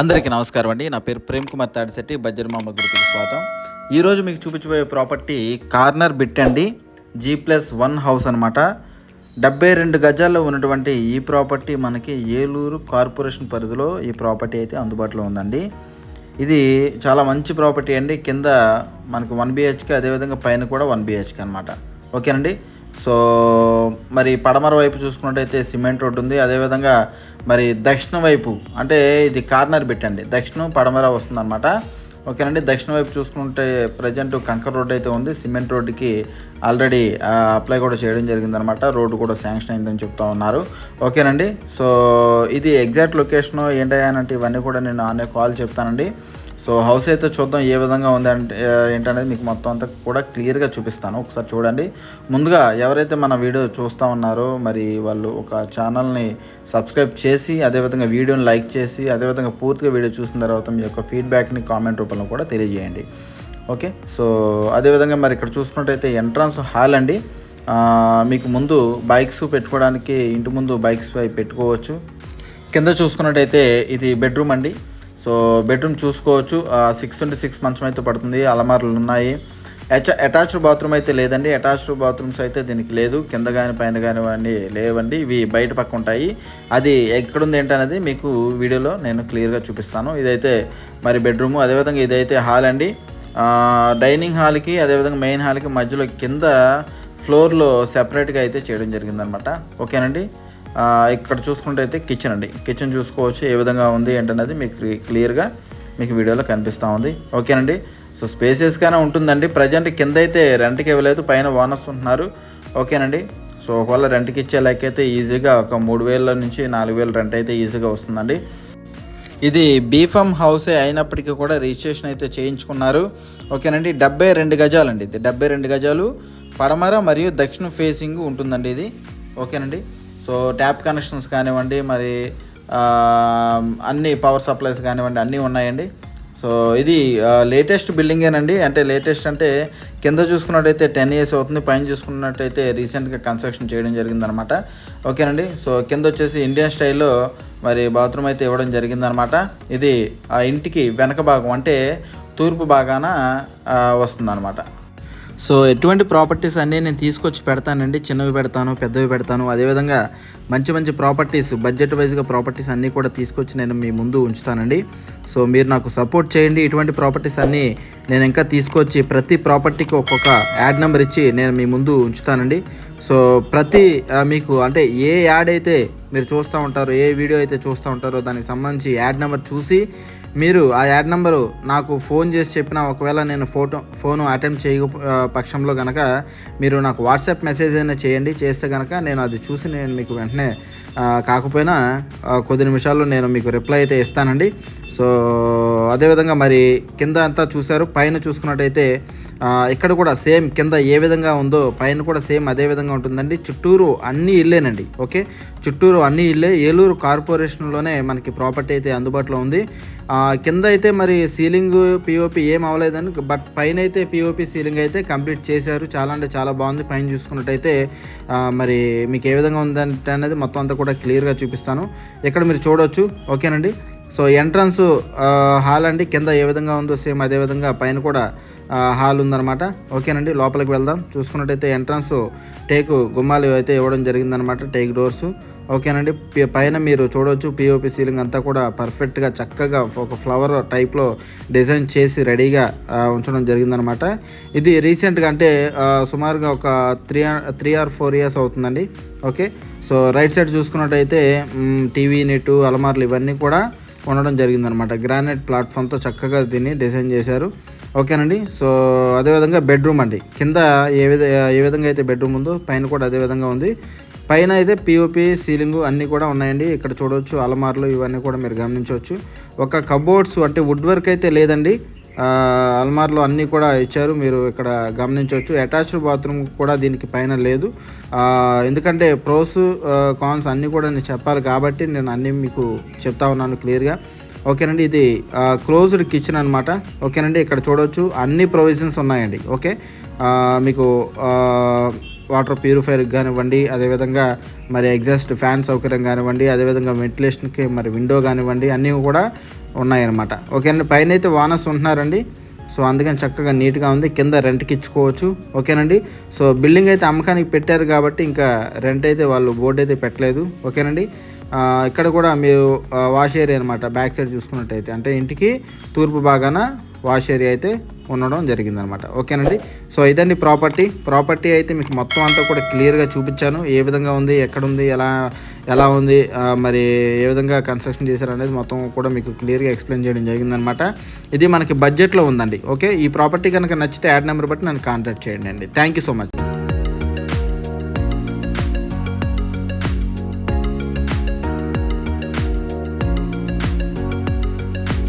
అందరికీ నమస్కారం అండి. నా పేరు ప్రేమ్ కుమార్ తాడిశెట్టి బజ్జర్మామ గ్రూప్కి స్వాగతం. ఈరోజు మీకు చూపించబోయే ప్రాపర్టీ కార్నర్ బిట్ అండి. జీ ప్లస్ వన్ హౌస్ అనమాట డెబ్బై రెండు గజాల్లో ఉన్నటువంటి ఈ ప్రాపర్టీ మనకి ఏలూరు కార్పొరేషన్ పరిధిలో ఈ ప్రాపర్టీ అయితే అందుబాటులో ఉందండి. ఇది చాలా మంచి ప్రాపర్టీ అండి. కింద మనకి వన్ బిహెచ్కే అదేవిధంగా పైన కూడా వన్ బిహెచ్కే అనమాట ఓకేనండి? సో మరి పడమర వైపు చూసుకున్నట్టయితే సిమెంట్ రోడ్డు ఉంది. అదేవిధంగా మరి దక్షిణ వైపు అంటే ఇది కార్నర్ బిట్ అండి. దక్షిణం పడమర వస్తుందన్నమాట. ఓకేనండి. దక్షిణ వైపు చూసుకుంటే ప్రజెంట్ కంకర్ రోడ్ అయితే ఉంది. సిమెంట్ రోడ్డుకి ఆల్రెడీ అప్లై కూడా చేయడం జరిగిందనమాట రోడ్డు కూడా శాంక్షన్ అయిందని చెప్తా ఉన్నారు. ఓకేనండి. సో ఇది ఎగ్జాక్ట్ లొకేషన్ ఏంటంటే ఇవన్నీ కూడా నేను ఆనే కాల్ చెప్తానండి. సో హౌస్ అయితే చూద్దాం ఏ విధంగా ఉంది అంటే ఏంటనేది మీకు మొత్తం అంతా కూడా క్లియర్గా చూపిస్తాను. ఒకసారి చూడండి. ముందుగా ఎవరైతే మన వీడియో చూస్తూ ఉన్నారో మరి వాళ్ళు ఒక ఛానల్ని సబ్స్క్రైబ్ చేసి అదేవిధంగా వీడియోని లైక్ చేసి అదేవిధంగా పూర్తిగా వీడియో చూసిన తర్వాత మీ యొక్క ఫీడ్బ్యాక్ని కామెంట్ రూపంలో కూడా తెలియజేయండి. ఓకే? సో అదేవిధంగా మరి ఇక్కడ చూసుకున్నట్టయితే ఎంట్రన్స్ హాల్ అండి. మీకు ముందు బైక్స్ పెట్టుకోవడానికి ఇంటి ముందు బైక్స్ పై పెట్టుకోవచ్చు. కింద చూసుకున్నట్టయితే ఇది బెడ్రూమ్ అండి. సో బెడ్రూమ్ చూసుకోవచ్చు. సిక్స్ నుండి సిక్స్ మంత్స్ అయితే పడుతుంది. అలమారులు ఉన్నాయి. అటా అటాచ్డ్ బాత్రూమ్ అయితే లేదండి. అటాచ్డ్ బాత్రూమ్స్ అయితే దీనికి లేదు. కింద కానీ పైన కానివ్వండి లేవండి. ఇవి బయట పక్క ఉంటాయి. అది ఎక్కడుంది ఏంటనేది మీకు వీడియోలో నేను క్లియర్గా చూపిస్తాను. ఇదైతే మరి బెడ్రూము. అదేవిధంగా ఇదైతే హాల్ అండి. డైనింగ్ హాల్కి అదేవిధంగా మెయిన్ హాల్కి మధ్యలో కింద ఫ్లోర్లో సెపరేట్గా అయితే చేయడం జరిగిందనమాట. ఓకేనండి? ఇక్కడ చూసుకుంటే అయితే కిచెన్ అండి. కిచెన్ చూసుకోవచ్చు ఏ విధంగా ఉంది ఏంటనేది మీకు క్లియర్గా మీకు వీడియోలో కనిపిస్తూ ఉంది. ఓకేనండి? సో స్పేసెస్గానే ఉంటుందండి. ప్రజెంట్ కింద అయితే రెంట్కి ఇవ్వలేదు పైన ఓనర్స్ ఉంటున్నారు. ఓకేనండి? సో ఒకవేళ రెంట్కి ఇచ్చే లెక్క అయితే ఈజీగా ఒక మూడు వేల నుంచి నాలుగు వేల రెంట్ అయితే ఈజీగా వస్తుందండి. ఇది బీఫామ్ హౌసే అయినప్పటికీ కూడా రిజిస్ట్రేషన్ అయితే చేయించుకున్నారు. ఓకేనండి? డెబ్బై రెండు గజాలండి ఇది. డెబ్బై రెండు గజాలు పడమర మరియు దక్షిణ ఫేసింగ్ ఉంటుందండి ఇది. ఓకేనండి? సో ట్యాప్ కనెక్షన్స్ కానివ్వండి మరి అన్ని పవర్ సప్లైస్ కానివ్వండి అన్నీ ఉన్నాయండి. సో ఇది లేటెస్ట్ బిల్డింగేనండి. అంటే లేటెస్ట్ అంటే కింద చూసుకున్నట్టయితే టెన్ ఇయర్స్ అవుతుంది. పైన చూసుకున్నట్టయితే రీసెంట్గా కన్స్ట్రక్షన్ చేయడం జరిగిందనమాట. ఓకేనండి? సో కింద వచ్చేసి ఇండియన్ స్టైల్లో మరి బాత్రూమ్ అయితే ఇవ్వడం జరిగిందనమాట. ఇది ఆ ఇంటికి వెనక భాగం అంటే తూర్పు భాగాన వస్తుందన్నమాట సో ఎటువంటి ప్రాపర్టీస్ అన్నీ నేను తీసుకొచ్చి పెడతానండి. చిన్నవి పెడతాను పెద్దవి పెడతాను. అదేవిధంగా మంచి మంచి ప్రాపర్టీస్ బడ్జెట్ వైజ్గా ప్రాపర్టీస్ అన్నీ కూడా తీసుకొచ్చి నేను మీ ముందు ఉంచుతానండి. సో మీరు నాకు సపోర్ట్ చేయండి. ఇటువంటి ప్రాపర్టీస్ అన్నీ నేను ఇంకా తీసుకొచ్చి ప్రతి ప్రాపర్టీకి ఒక్కొక్క యాడ్ నెంబర్ ఇచ్చి నేను మీ ముందు ఉంచుతానండి. సో ప్రతి మీకు అంటే ఏ యాడ్ అయితే మీరు చూస్తూ ఉంటారో ఏ వీడియో అయితే చూస్తూ ఉంటారో దానికి సంబంధించి యాడ్ నెంబర్ చూసి మీరు ఆ యాడ్ నెంబరు నాకు ఫోన్ చేసి చెప్పిన ఒకవేళ నేను ఫోటో ఫోను అటెంప్ట్ చేయ పక్షంలో కనుక మీరు నాకు వాట్సాప్ మెసేజ్ అయినా చేయండి చేస్తే కనుక నేను అది చూసి నేను మీకు వెంటనే కాకపోయినా కొద్ది నిమిషాల్లో నేను మీకు రిప్లై అయితే ఇస్తానండి. సో అదేవిధంగా మరి కింద అంతా చూశారు పైన చూసుకున్నట్టయితే ఇక్కడ కూడా సేమ్ కింద ఏ విధంగా ఉందో పైన కూడా సేమ్ అదే విధంగా ఉంటుందండి. చుట్టూరు అన్ని ఇల్లేనండి ఓకే? చుట్టూరు అన్ని ఇల్లే. ఏలూరు కార్పొరేషన్లోనే మనకి ప్రాపర్టీ అయితే అందుబాటులో ఉంది. కింద అయితే మరి సీలింగ్ పిఓపి ఏం అవ్వలేదండి. బట్ పైన అయితే పిఓపి సీలింగ్ అయితే కంప్లీట్ చేశారు. చాలా అంటే చాలా బాగుంది. పైన చూసుకున్నట్టయితే మరి మీకు ఏ విధంగా ఉందంటే అనేది మొత్తం అంతా కూడా క్లియర్గా చూపిస్తాను. ఇక్కడ మీరు చూడవచ్చు ఓకేనండి? సో ఎంట్రన్స్ హాల్ అండి. కింద ఏ విధంగా ఉందో సేమ్ అదే విధంగా పైన కూడా హాల్ ఉందన్నమాట. ఓకేనండి లోపలికి వెళ్దాం. చూసుకున్నట్టయితే ఎంట్రన్స్ టేకు గుమ్మాలు అయితే ఇవ్వడం జరిగిందనమాట టేక్ డోర్స్ ఓకేనండి పైన మీరు చూడవచ్చు పిఓపి సీలింగ్ అంతా కూడా పర్ఫెక్ట్గా చక్కగా ఒక ఫ్లవర్ టైప్లో డిజైన్ చేసి రెడీగా ఉంచడం జరిగిందనమాట ఇది రీసెంట్గా అంటే సుమారుగా ఒక three three or four years అవుతుందండి. ఓకే సో రైట్ సైడ్ చూసుకున్నట్టయితే టీవీ నెట్ అలమార్లు ఇవన్నీ కూడా ఉండడం జరిగిందనమాట గ్రానైట్ ప్లాట్ఫామ్తో చక్కగా దీన్ని డిజైన్ చేశారు. ఓకేనండి? సో అదేవిధంగా బెడ్రూమ్ అండి. కింద ఏ విధ ఏ విధంగా అయితే బెడ్రూమ్ ఉందో పైన కూడా అదే విధంగా ఉంది. పైన అయితే పిఓపి సీలింగ్ అన్నీ కూడా ఉన్నాయండి. ఇక్కడ చూడవచ్చు అలమార్లు ఇవన్నీ కూడా మీరు గమనించవచ్చు. ఒక కబోర్డ్స్ అంటే వుడ్ వర్క్ అయితే లేదండి. అల్మార్లు అన్నీ కూడా ఇచ్చారు. మీరు ఇక్కడ గమనించవచ్చు. అటాచ్డ్ బాత్రూమ్ కూడా దీనికి పైన లేదు. ఎందుకంటే ప్రోస్ కాన్స్ అన్నీ కూడా నేను చెప్పాలి కాబట్టి నేను అన్నీ మీకు చెప్తా ఉన్నాను క్లియర్గా. ఓకేనండి ఇది క్లోజ్డ్ కిచెన్ అనమాట ఓకేనండి ఇక్కడ చూడవచ్చు అన్ని ప్రొవిజన్స్ ఉన్నాయండి. ఓకే? మీకు వాటర్ ప్యూరిఫైర్ కానివ్వండి అదేవిధంగా మరి ఎగ్జాస్ట్ ఫ్యాన్ సౌకర్యం కానివ్వండి అదేవిధంగా వెంటిలేషన్కి మరి విండో కానివ్వండి అన్నీ కూడా ఉన్నాయన్నమాట. ఓకేనండి పైన అయితే వానస్ ఉంటున్నారండి. సో అందుకని చక్కగా నీట్గా ఉంది. కింద రెంట్కి ఇచ్చుకోవచ్చు. ఓకేనండి? సో బిల్డింగ్ అయితే అమ్మకానికి పెట్టారు కాబట్టి ఇంకా రెంట్ అయితే వాళ్ళు బోర్డు అయితే పెట్టలేదు. ఓకేనండి? ఇక్కడ కూడా మీరు వాష్ ఏరియా అనమాట బ్యాక్ సైడ్ చూసుకున్నట్టయితే. అంటే ఇంటికి తూర్పు భాగాన వాష్ ఏరియా అయితే ఉండడం జరిగిందనమాట. ఓకేనండి? సో ఇదండి ప్రాపర్టీ. ప్రాపర్టీ అయితే మీకు మొత్తం అంతా కూడా క్లియర్గా చూపించాను. ఏ విధంగా ఉంది ఎక్కడ ఉంది ఎలా ఎలా ఉంది మరి ఏ విధంగా కన్స్ట్రక్షన్ చేశారు అనేది మొత్తం కూడా మీకు క్లియర్గా ఎక్స్ప్లెయిన్ చేయడం జరిగిందనమాట. ఇది మనకి బడ్జెట్లో ఉందండి. ఓకే? ఈ ప్రాపర్టీ కనుక నచ్చితే యాడ్ నెంబర్ బట్టి నన్ను కాంటాక్ట్ చేయండి అండి. Thank you so much.